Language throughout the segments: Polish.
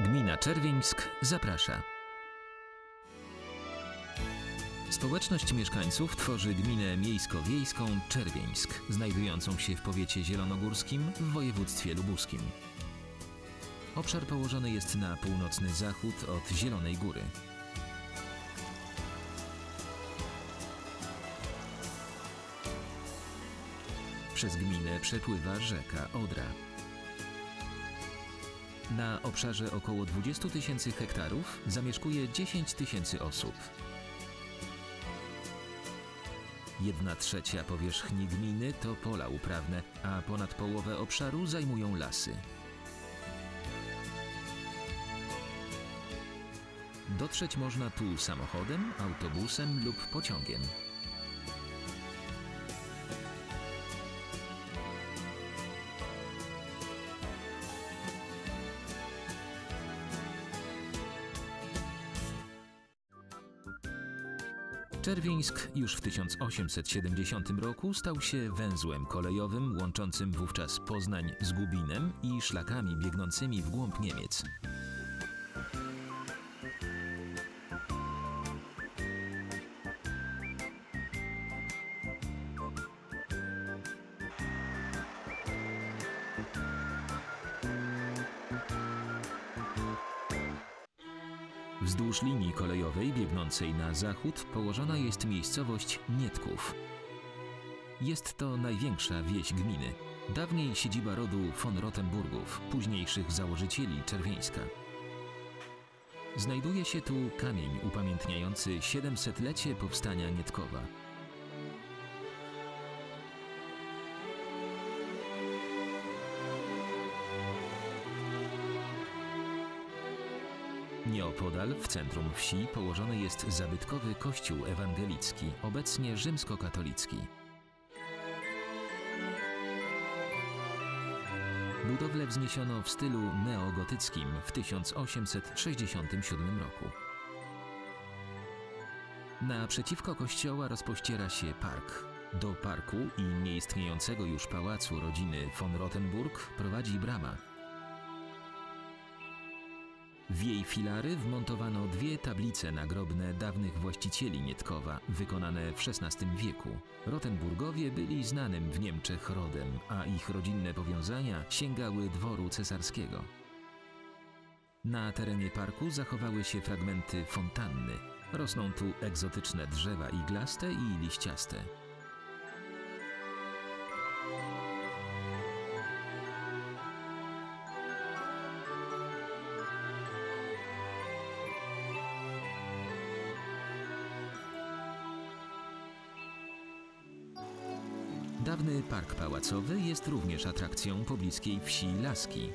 Gmina Czerwińsk zaprasza. Społeczność mieszkańców tworzy gminę miejsko-wiejską Czerwieńsk, znajdującą się w powiecie zielonogórskim w województwie lubuskim. Obszar położony jest na północny zachód od Zielonej Góry. Przez gminę przepływa rzeka Odra. Na obszarze około 20 tysięcy hektarów zamieszkuje 10 tysięcy osób. Jedna trzecia powierzchni gminy to pola uprawne, a ponad połowę obszaru zajmują lasy. Dotrzeć można tu samochodem, autobusem lub pociągiem. Czerwińsk już w 1870 roku stał się węzłem kolejowym łączącym wówczas Poznań z Gubinem i szlakami biegnącymi w głąb Niemiec. Na zachód położona jest miejscowość Nietków. Jest to największa wieś gminy. Dawniej siedziba rodu von Rottenburgów, późniejszych założycieli Czerwieńska. Znajduje się tu kamień upamiętniający 700-lecie powstania Nietkowa. Nieopodal, w centrum wsi, położony jest zabytkowy kościół ewangelicki, obecnie rzymskokatolicki. Budowlę wzniesiono w stylu neogotyckim w 1867 roku. Naprzeciwko kościoła rozpościera się park. Do parku i nieistniejącego już pałacu rodziny von Rottenburg prowadzi brama. W jej filary wmontowano dwie tablice nagrobne dawnych właścicieli Nietkowa, wykonane w XVI wieku. Rottenburgowie byli znanym w Niemczech rodem, a ich rodzinne powiązania sięgały dworu cesarskiego. Na terenie parku zachowały się fragmenty fontanny. Rosną tu egzotyczne drzewa iglaste i liściaste. Park pałacowy jest również atrakcją pobliskiej wsi Laski.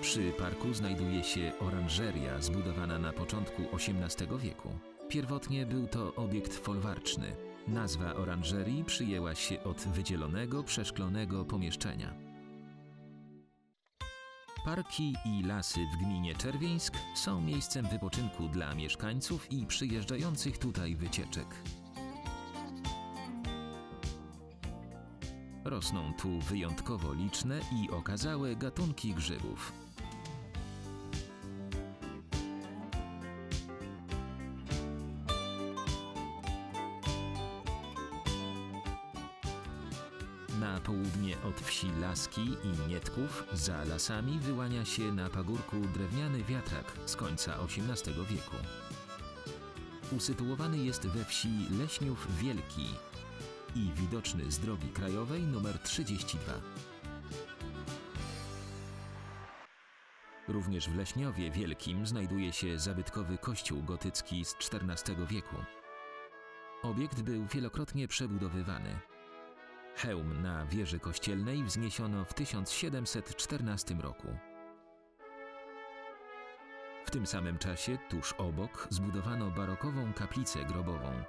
Przy parku znajduje się oranżeria zbudowana na początku XVIII wieku. Pierwotnie był to obiekt folwarczny. Nazwa oranżerii przyjęła się od wydzielonego, przeszklonego pomieszczenia. Parki i lasy w gminie Czerwieńsk są miejscem wypoczynku dla mieszkańców i przyjeżdżających tutaj wycieczek. Rosną tu wyjątkowo liczne i okazałe gatunki grzybów. Wsi Laski i Nietków, za lasami wyłania się na pagórku drewniany wiatrak z końca XVIII wieku. Usytuowany jest we wsi Leśniów Wielki i widoczny z drogi krajowej nr 32. Również w Leśniowie Wielkim znajduje się zabytkowy kościół gotycki z XIV wieku. Obiekt był wielokrotnie przebudowywany. Hełm na wieży kościelnej wzniesiono w 1714 roku. W tym samym czasie, tuż obok, zbudowano barokową kaplicę grobową.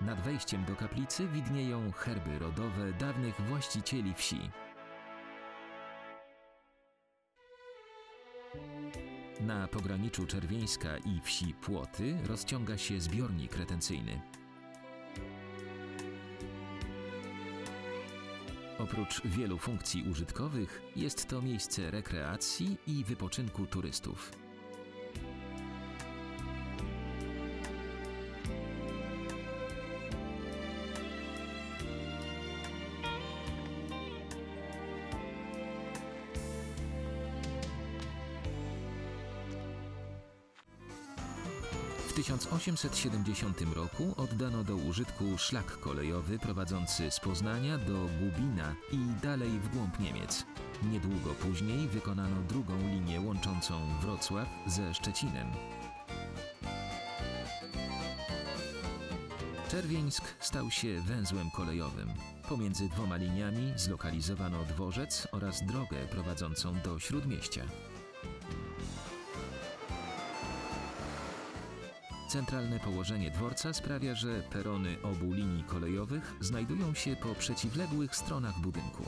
Nad wejściem do kaplicy widnieją herby rodowe dawnych właścicieli wsi. Na pograniczu Czerwieńska i wsi Płoty rozciąga się zbiornik retencyjny. Oprócz wielu funkcji użytkowych, jest to miejsce rekreacji i wypoczynku turystów. 1870 roku oddano do użytku szlak kolejowy prowadzący z Poznania do Gubina i dalej w głąb Niemiec. Niedługo później wykonano drugą linię łączącą Wrocław ze Szczecinem. Czerwieńsk stał się węzłem kolejowym. Pomiędzy dwoma liniami zlokalizowano dworzec oraz drogę prowadzącą do śródmieścia. Centralne położenie dworca sprawia, że perony obu linii kolejowych znajdują się po przeciwległych stronach budynku.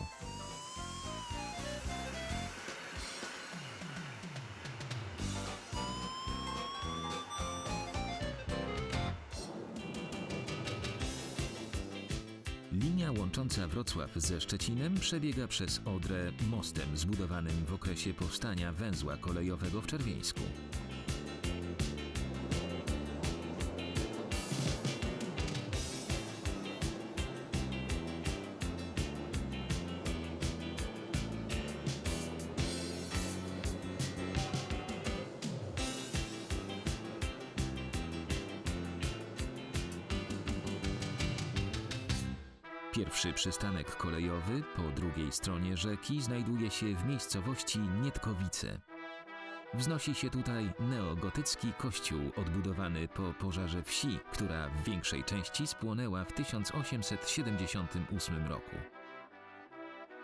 Linia łącząca Wrocław ze Szczecinem przebiega przez Odrę mostem zbudowanym w okresie powstania węzła kolejowego w Czerwieńsku. Pierwszy przystanek kolejowy po drugiej stronie rzeki znajduje się w miejscowości Nietkowice. Wznosi się tutaj neogotycki kościół odbudowany po pożarze wsi, która w większej części spłonęła w 1878 roku.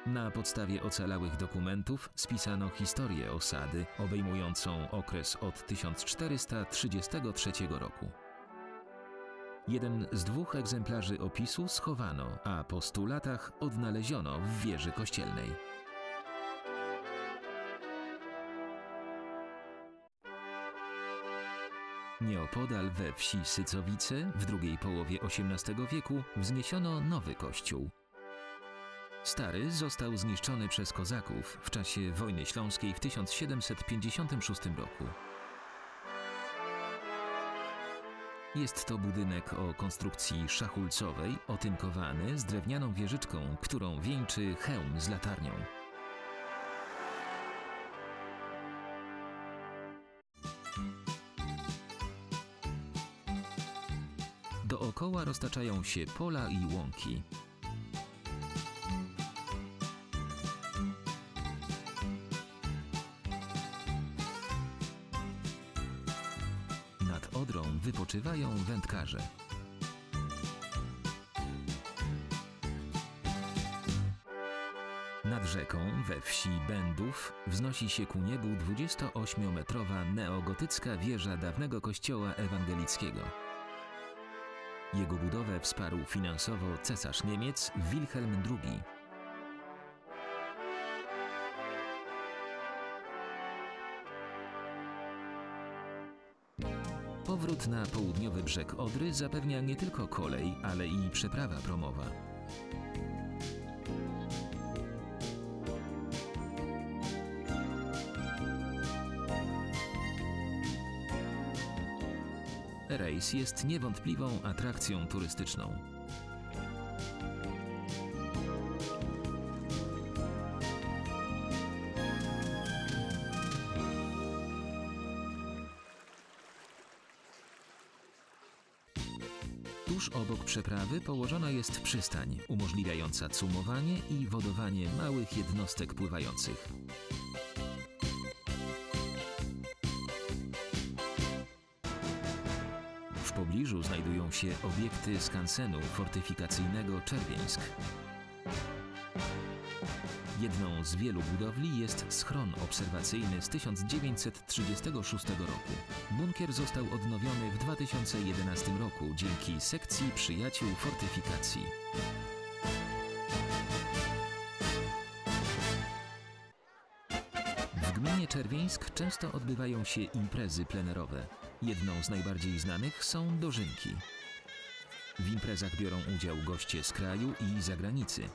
Na podstawie ocalałych dokumentów spisano historię osady obejmującą okres od 1433 roku. Jeden z dwóch egzemplarzy opisu schowano, a po stu latach odnaleziono w wieży kościelnej. Nieopodal we wsi Sycowice w drugiej połowie XVIII wieku wzniesiono nowy kościół. Stary został zniszczony przez kozaków w czasie wojny śląskiej w 1756 roku. Jest to budynek o konstrukcji szachulcowej, otynkowany z drewnianą wieżyczką, którą wieńczy hełm z latarnią. Dookoła roztaczają się pola i łąki. Odrą wypoczywają wędkarze. Nad rzeką, we wsi Będów, wznosi się ku niebu 28-metrowa neogotycka wieża dawnego kościoła ewangelickiego. Jego budowę wsparł finansowo cesarz Niemiec Wilhelm II. Powrót na południowy brzeg Odry zapewnia nie tylko kolej, ale i przeprawa promowa. Rejs jest niewątpliwą atrakcją turystyczną. Tuż obok przeprawy położona jest przystań, umożliwiająca cumowanie i wodowanie małych jednostek pływających. W pobliżu znajdują się obiekty skansenu fortyfikacyjnego Czerwieńsk. Jedną z wielu budowli jest schron obserwacyjny z 1936 roku. Bunkier został odnowiony w 2011 roku dzięki sekcji przyjaciół fortyfikacji. W gminie Czerwieńsk często odbywają się imprezy plenerowe. Jedną z najbardziej znanych są dożynki. W imprezach biorą udział goście z kraju i zagranicy.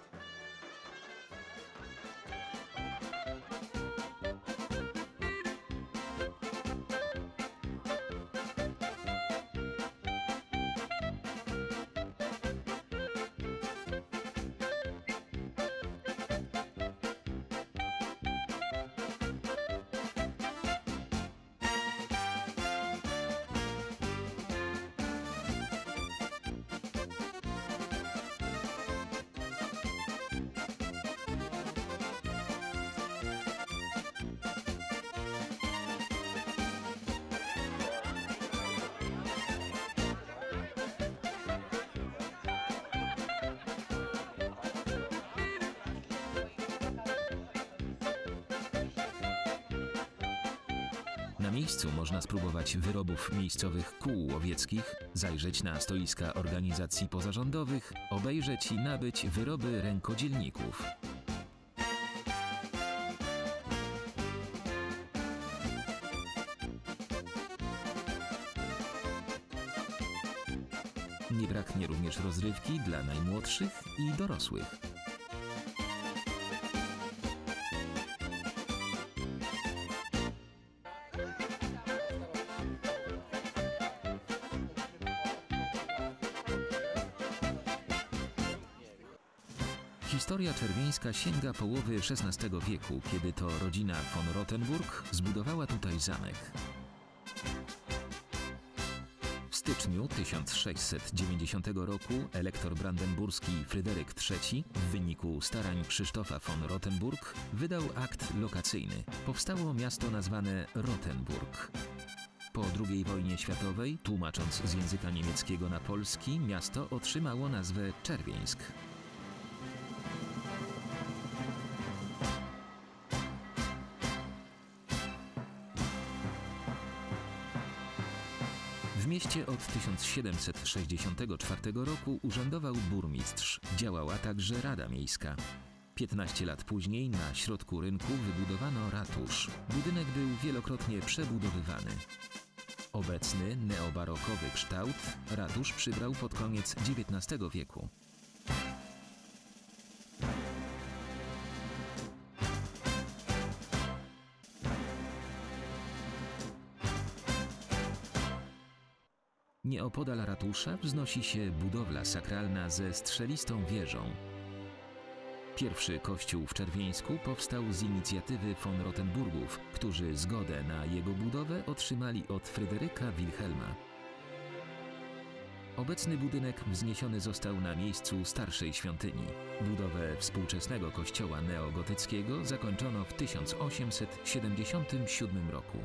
Na miejscu można spróbować wyrobów miejscowych kół łowieckich, zajrzeć na stoiska organizacji pozarządowych, obejrzeć i nabyć wyroby rękodzielników. Nie braknie również rozrywki dla najmłodszych i dorosłych. Czerwieńska sięga połowy XVI wieku, kiedy to rodzina von Rottenburg zbudowała tutaj zamek. W styczniu 1690 roku elektor brandenburski Fryderyk III w wyniku starań Krzysztofa von Rottenburg wydał akt lokacyjny. Powstało miasto nazwane Rottenburg. Po II wojnie światowej, tłumacząc z języka niemieckiego na polski, miasto otrzymało nazwę Czerwieńsk. W mieście od 1764 roku urzędował burmistrz, działała także Rada Miejska. 15 lat później na środku rynku wybudowano ratusz. Budynek był wielokrotnie przebudowywany. Obecny neobarokowy kształt ratusz przybrał pod koniec XIX wieku. Nieopodal ratusza wznosi się budowla sakralna ze strzelistą wieżą. Pierwszy kościół w Czerwieńsku powstał z inicjatywy von Rottenburgów, którzy zgodę na jego budowę otrzymali od Fryderyka Wilhelma. Obecny budynek wzniesiony został na miejscu starszej świątyni. Budowę współczesnego kościoła neogotyckiego zakończono w 1877 roku.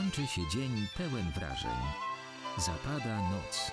Kończy się dzień pełen wrażeń. Zapada noc.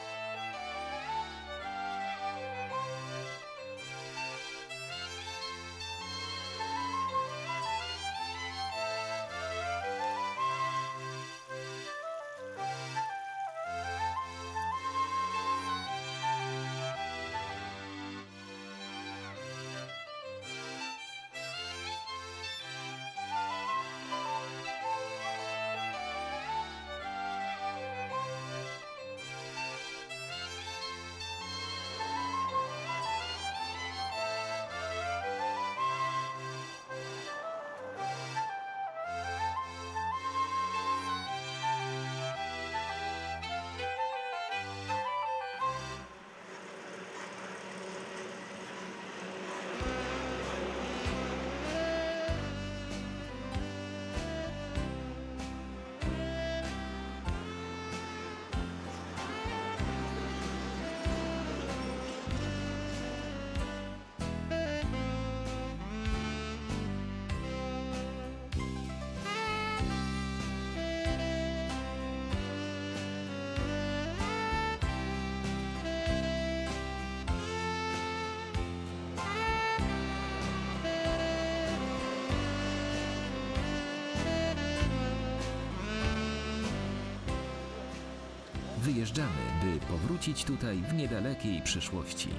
Wyjeżdżamy, by powrócić tutaj w niedalekiej przyszłości.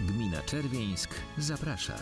Gmina Czerwieńsk zaprasza.